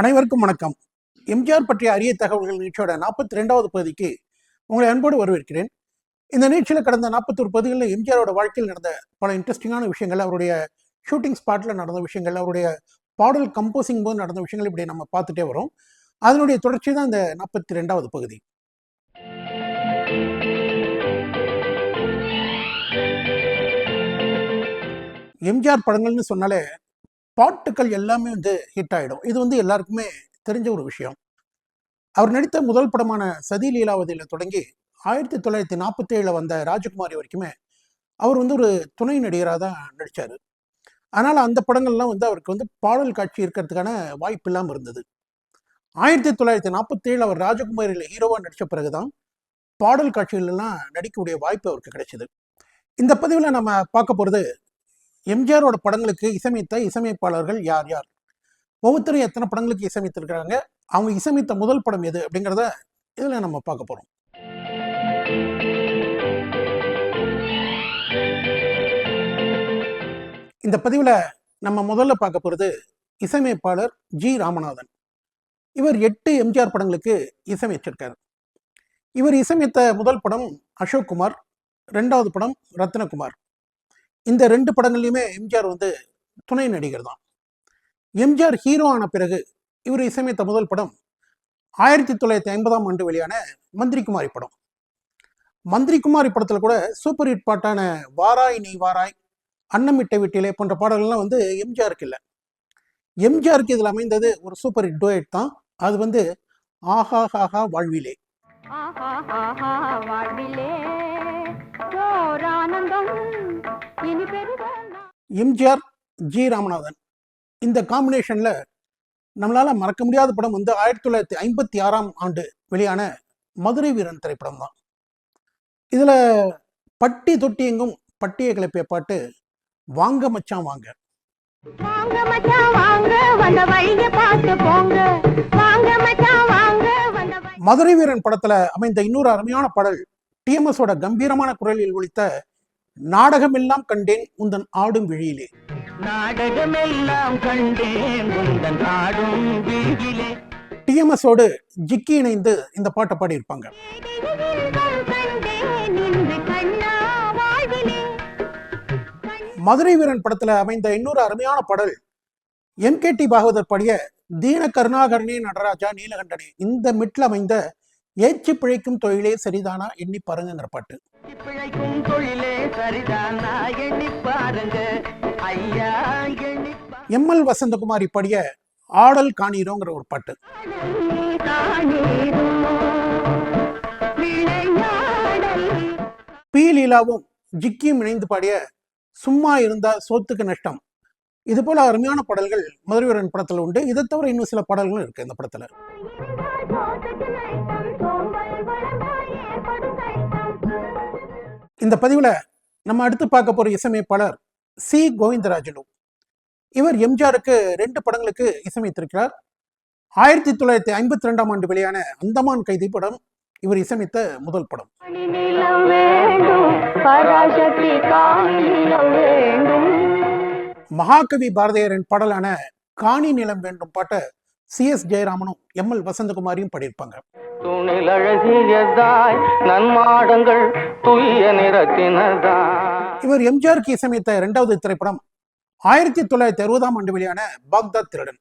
அனைவருக்கும் வணக்கம். எம்ஜிஆர் பற்றிய அரிய தகவல்கள் நிகழ்ச்சியோட நாற்பத்தி ரெண்டாவது பகுதிக்கு உங்களை அன்போடு வரவேற்கிறேன். இந்த நிகழ்ச்சியில் கடந்த நாற்பத்தொரு பகுதிகளில் எம்ஜிஆரோட வாழ்க்கையில் நடந்த பல இன்ட்ரெஸ்டிங்கான விஷயங்கள் அவருடைய ஷூட்டிங் ஸ்பாட்டில் நடந்த விஷயங்கள் அவருடைய பாடல் கம்போசிங் போது நடந்த விஷயங்கள் இப்படி நம்ம பார்த்துட்டே வரோம். அதனுடைய தொடர்ச்சி தான் இந்த நாற்பத்தி ரெண்டாவது பகுதி. எம்ஜிஆர் படங்கள்னு சொன்னாலே பாட்டுக்கள் எல்லாமே வந்து ஹிட் ஆகிடும் இது வந்து எல்லாருக்குமே தெரிஞ்ச ஒரு விஷயம். அவர் நடித்த முதல் படமான சதி லீலாவதியில் தொடங்கி ஆயிரத்தி தொள்ளாயிரத்தி நாற்பத்தி ஏழில் வந்த ராஜகுமாரி வரைக்குமே அவர் வந்து ஒரு துணை நடிகராக தான் நடித்தார் அதனால் அந்த படங்கள்லாம் வந்து அவருக்கு வந்து பாடல் காட்சி இருக்கிறதுக்கான வாய்ப்பு இல்லாமல் இருந்தது. ஆயிரத்தி தொள்ளாயிரத்தி நாற்பத்தி ஏழு அவர் ராஜகுமாரியில் ஹீரோவாக நடித்த பிறகுதான் பாடல் காட்சிகளெல்லாம் நடிக்கக்கூடிய வாய்ப்பு அவருக்கு கிடைச்சிது. இந்த பதிவில் நம்ம பார்க்க போகிறது எம்ஜிஆரோட படங்களுக்கு இசையமைத்த இசையமைப்பாளர்கள் யார் யார்? ஒவ்வொருத்தரும் எத்தனை படங்களுக்கு இசையமைத்திருக்கிறாங்க? அவங்க இசையமைத்த முதல் படம் எது? அப்படிங்கிறத இதில் நம்ம பார்க்க போகிறோம் இந்த பதிவில் நம்ம முதல்ல பார்க்க போகிறது இசையமைப்பாளர் ஜி. ராமநாதன். இவர் எட்டு எம்ஜிஆர் படங்களுக்கு இசையமைச்சிருக்கார். இவர் இசையமைத்த முதல் படம் அசோக் குமார் ரெண்டாவது படம் ரத்னகுமார். இந்த ரெண்டு படங்கள்லையுமே எம்ஜிஆர் வந்து துணை நடிகர் தான். எம்ஜிஆர் ஹீரோ ஆன பிறகு இவர் இசையமைத்த முதல் படம் ஆயிரத்தி தொள்ளாயிரத்தி ஐம்பதாம் ஆண்டு வெளியான மந்திரி குமாரி படம். மந்திரி குமாரி படத்தில் கூட சூப்பர் ஹிட் பாட்டான வாராய் நீ வாராய் அன்னமிட்ட வீட்டிலே போன்ற பாடல்கள்லாம் வந்து எம்ஜிஆருக்கு இல்லை. எம்ஜிஆருக்கு இதில் அமைந்தது ஒரு சூப்பர் ஹிட் டோயட் தான். அது வந்து ஆஹா ஹாஹா வாழ்விலே. ஆஹாஹாஹா, வாழ்விலே எம்ஜிஆர் ஜி ராமநாதன். இந்த காம்பினேஷனில் நம்மளால் மறக்க முடியாத படம் வந்து ஆயிரத்தி தொள்ளாயிரத்தி ஐம்பத்தி ஆறாம் ஆண்டு வெளியான மதுரை வீரன் திரைப்படம் தான். இதில் பட்டி தொட்டி எங்கும் பட்டியை கிளப்பிய பாட்டு வாங்க மச்சான் வாங்க. வாங்க மச்சான் வாங்க வந்த வழிய பார்த்து போங்க. வாங்க மச்சான் வாங்க வந்த வழி மதுரை வீரன் படத்தில் அமைந்த இன்னொரு அருமையான பாடல் டிஎம்எஸோட கம்பீரமான குரலில் ஒலித்த நாடகமெல்லாம் கண்டேன் உந்தன் ஆடும் விழியிலே. நாடகமெல்லாம் கண்டேன் உந்தன் ஆடும் வீகிலே டிஎம்எஸோடு ஜிக்கி இணைந்து இந்த பாட்டை பாடியிருப்பாங்க. மதுரை வீரன் படத்துல அமைந்த இன்னொரு அருமையான பாடல் எம்கேடி பாகவதர் பாடிய தீன கருணாகரனே நடராஜா நீலகண்டனே. இந்த மிட்ல அமைந்த ஏச்சு பிழைக்கும் தொழிலே சரிதானா எண்ணி பாருங்கிற பாட்டு. பிழைக்கும் தொழிலே சரிதான் எண்ணி பாருங்க. ஐயா எம்எல் வசந்தகுமாரி பாடிய ஆடல் காணீரோங்கிற ஒரு பாட்டு. பி லீலாவும் ஜிக்கியும் இணைந்து பாடிய சும்மா இருந்தா சோத்துக்கு நஷ்டம். இது போல அருமையான பாடல்கள் மதுரை வீரன் படத்துல உண்டு. இதை தவிர இன்னும் சில பாடல்களும் இருக்கு இந்த படத்துல. இந்த பதிவில் நம்ம அடுத்து பார்க்க போகிற இசையமைப்பாளர் சி கோவிந்தராஜனு. இவர் எம்ஜிஆருக்கு ரெண்டு படங்களுக்கு இசையமைத்திருக்கிறார். ஆயிரத்தி தொள்ளாயிரத்தி ஐம்பத்தி ரெண்டாம் ஆண்டு வெளியான அந்தமான் கைதி படம் இவர் இசையமைத்த முதல் படம். மகாகவி பாரதியாரின் பாடலான காணி நிலம் வேண்டும் பாட்டை சி எஸ் ஜெயராமனும் எம் எல் வசந்தகுமாரியும் பாடியிருப்பாங்க. துணில் அழகியதாய் நன்மாடங்கள் துய்ய நிறத்தினதாய். இவர் எம்ஜிஆருக்கு இசையமைத்த இரண்டாவது திரைப்படம் ஆயிரத்தி தொள்ளாயிரத்தி அறுபதாம் ஆண்டு வெளியான பாக்தாத் திருடன்.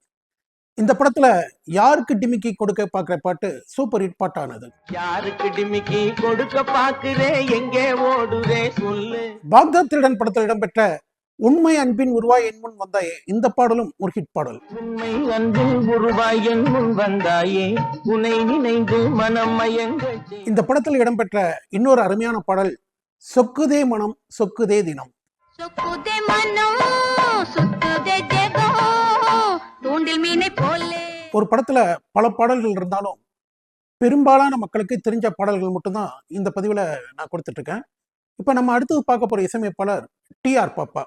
இந்த படத்துல யாருக்கு டிமிக்கி கொடுக்க பார்க்குற பாட்டு சூப்பர் ஹிட் பாட்டானது. யாருக்கு டிமிக்கி கொடுக்க பாக்குறே எங்கே ஓடுறே? சொல்லு. பாக்தாத் திருடன் படத்தில் இடம்பெற்ற உண்மை அன்பின் உருவாய் என் முன் வந்தாயே. இந்த பாடலும் ஒரு ஹிட் பாடல். உண்மை அன்பில் உருவாய் என் முன் வந்தாயே. உன்னை நினைந்து மனம் இந்த படத்தில் இடம்பெற்ற இன்னொரு அருமையான பாடல் சொக்குதே மனம் சொக்குதே தினம். சொக்குதே மனம் ஜெகம் தூண்டில் மீனை போலே. ஒரு படத்துல பல பாடல்கள் இருந்தாலும் பெரும்பாலான மக்களுக்கு தெரிஞ்ச பாடல்கள் மட்டும்தான் இந்த பதிவில் நான் கொடுத்துட்டு இருக்கேன். இப்போ நம்ம அடுத்தது பார்க்க போகிற இசையமைப்பாளர் டிஆர் பாப்பா.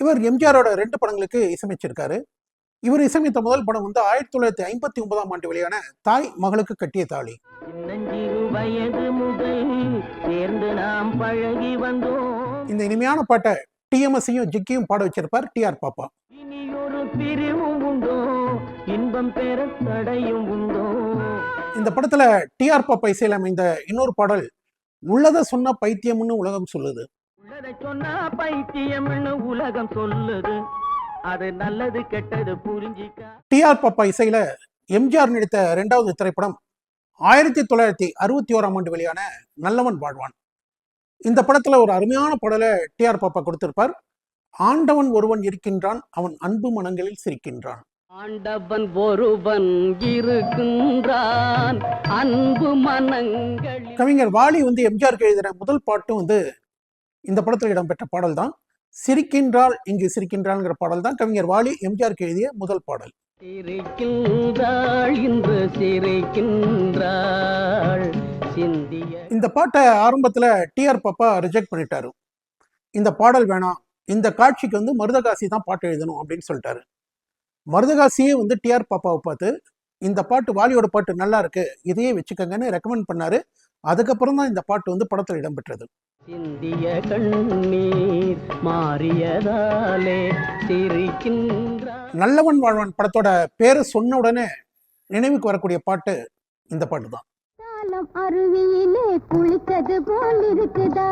இவர் எம்ஜிஆரோட ரெண்டு படங்களுக்கு இசையமைச்சிருக்காரு. இவர் இசையமைத்த முதல் படம் வந்து ஆயிரத்தி தொள்ளாயிரத்தி ஐம்பத்தி ஒன்பதாம் ஆண்டு வெளியான தாய் மகளுக்கு கட்டிய தாலி. இந்த இனிமையான பாட்டை டிஎம்எஸ்ஸையும் ஜிக்கியும் பாட வச்சிருப்பார் பாப்பா. பெற தடையும் உண்டோ? இந்த படத்துல டிஆர் பாப்பா இசையில் அமைந்த இன்னொரு பாடல் உள்ளத சொன்ன பைத்தியம்னு உலகம் சொல்லுது. உள்ளதை சொன்னா பைத்தியம்னு உலகம் சொல்லுது. அது நல்லது கெட்டது புரிஞ்சிக்க. டிஆர் பாப்பா இசையில எம்ஜிஆர் நடித்த இரண்டாவது திரைப்படம் ஆயிரத்தி தொள்ளாயிரத்தி அறுபத்தி ஓராம் ஆண்டு வெளியான நல்லவன் வாழ்வான். இந்த படத்துல ஒரு அருமையான பாடலை டிஆர் பாப்பா கொடுத்திருப்பார். ஆண்டவன் ஒருவன் இருக்கின்றான் அவன் அன்பு மனங்களில் சிரிக்கின்றான். ஆண்டவன் ஒருவன் இருக்கின்றான் அன்பு மனங்களில் கவிஞர் வாலி வந்து எம்ஜிஆருக்கு எழுதின முதல் பாட்டும் வந்து இந்த படத்தில் இடம்பெற்ற பாடல் தான். சிரிக்கின்றாள் இங்கு சிரிக்கின்றாள்ங்கிற பாடல் தான் கவிஞர் வாலி எம்ஜிஆருக்கு எழுதிய முதல் பாடல். இந்த பாட்டை ஆரம்பத்துல டிஆர் பாப்பா ரிஜெக்ட் பண்ணிட்டாரு. இந்த பாடல் வேணாம் இந்த காட்சிக்கு வந்து மருதகாசி தான் பாட்டு எழுதணும் அப்படின்னு சொல்லிட்டாரு. மருதகாசியே வந்து டிஆர் பாப்பாவை பார்த்து இந்த பாட்டு வாலியோட பாட்டு நல்லா இருக்கு இதையே வச்சுக்கோங்கன்னு ரெக்கமெண்ட் பண்ணாரு. அதுக்கப்புறம் தான் இந்த பாட்டு வந்து படத்தில் இடம்பெற்றது. சிந்திய கண்ணீர் மாறியதாலே நல்லவன் வாழ்வன் படத்தோட பேரை சொன்ன உடனே நினைவுக்கு வரக்கூடிய பாட்டு இந்த பாட்டு தான் குத்தாலம் அருவியிலே குளித்தது போல் இருக்குதா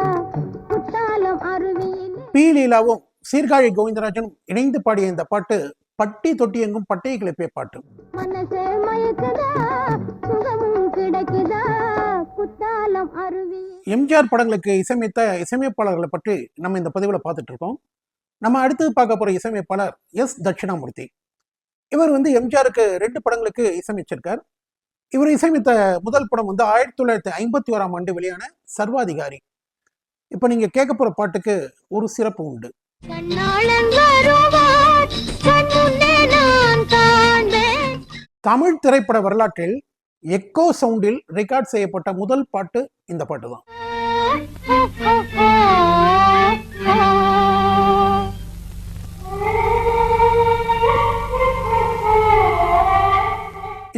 குத்தாலம் அருவியிலே பி லீலாவும் சீர்காழி கோவிந்தராஜனும் இணைந்து பாடிய இந்த பாட்டு பட்டி தொட்டி எங்கும் பட்டையை கிளப்பிய பாட்டு எம்ஜிஆர் படங்களுக்கு இசையமைத்த இசையமைப்பாளர்களை பற்றி நம்ம இந்த பதிவில் பார்த்துட்டு இருக்கோம் நம்ம அடுத்து பார்க்க போற இசையமைப்பாளர் எஸ். தட்சிணாமூர்த்தி. இவர் வந்து எம்ஜிஆருக்கு ரெண்டு படங்களுக்கு இசையமைச்சிருக்கார். இவர் இசையமைத்த முதல் படம் வந்து ஆயிரத்தி தொள்ளாயிரத்தி ஐம்பத்தி ஓராம் ஆண்டு வெளியான சர்வாதிகாரி. இப்போ நீங்க கேட்க போற பாட்டுக்கு ஒரு சிறப்பு உண்டு. தமிழ் திரைப்பட வரலாற்றில் எக்கோ சவுண்டில் ரெக்கார்ட் செய்யப்பட்ட முதல் பாட்டு இந்த பாட்டு தான்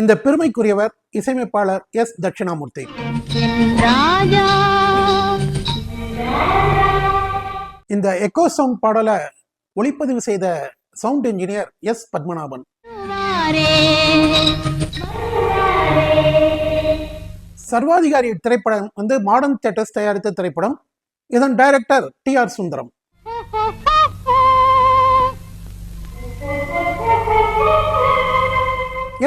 இந்த பெருமைக்குரியவர் இசையமைப்பாளர் எஸ். தட்சிணாமூர்த்தி. இந்த எக்கோ சவுண்ட் பாடலை ஒளிப்பதிவு செய்த சவுண்ட் இன்ஜினியர் எஸ். பத்மநாபன். சர்வாதிகாரி திரைப்படம் வந்து மாடர்ன் தியேட்டர்ஸ் தயாரித்த திரைப்படம். இதன் director T R Sundaram.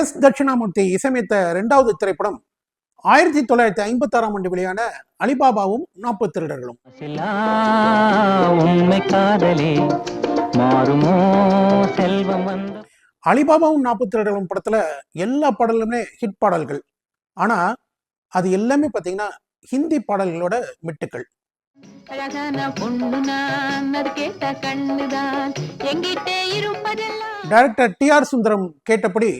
S Dakshinamurthy இசையமைத்த இரண்டாவது திரைப்படம். ஆயிரத்தி தொள்ளாயிரத்தி ஐம்பத்தி ஆறாம் ஆண்டு வெளியான அலிபாபாவும் நாற்பது திருடர்களும். சிலா உண்மை காதலே மாறுமோ செல்வம் வந்த அலிபாபாவும் நாற்பத்தி திருடர்களும் படத்துல எல்லா பாடலுமே ஹிட் பாடல்கள். ஆனா அது எல்லாமே பார்த்தீங்கன்னா ஹிந்தி பாடல்களோட மிட்டுக்கள். டைரக்டர் டி ஆர் சுந்தரம் கேட்டபடி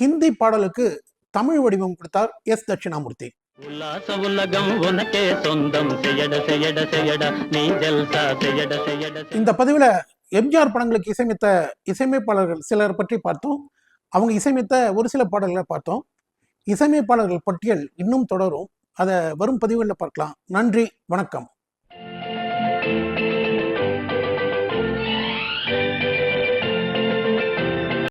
ஹிந்தி பாடலுக்கு தமிழ் வடிவம் கொடுத்தார் எஸ் தட்சிணாமூர்த்தி. உல்லாச உலகம் உனக்கே சொந்தம். செய்யட செய்யட செய்யட நீ ஜல்சா செய்யட செய்யட. இந்த பதிவில் எம்ஜிஆர் படங்களுக்கு இசையமைத்த இசையமைப்பாளர்கள் சிலர் பற்றி பார்த்தோம். அவங்க இசையமைத்த ஒரு சில பாடல்களை பார்த்தோம். இசையமைப்பாளர்கள் பட்டியல் இன்னும் தொடரும். அதை வரும் பதிவுகளில் பார்க்கலாம். நன்றி. வணக்கம்.